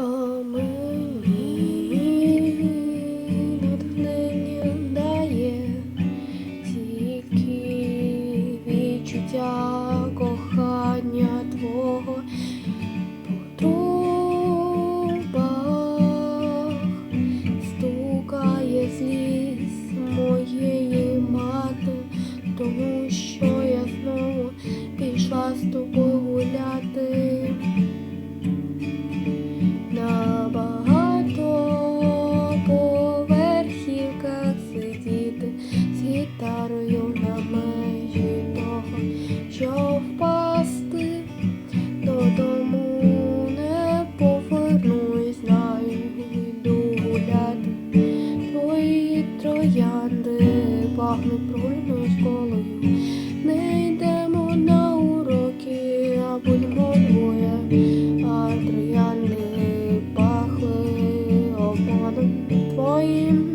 А мені натхнення дає тільки відчуття кохання твого. троянди пахнуть пройною школою. Не йдемо на уроки, а будьмо двоє, а троянди пахли обманом твоїм.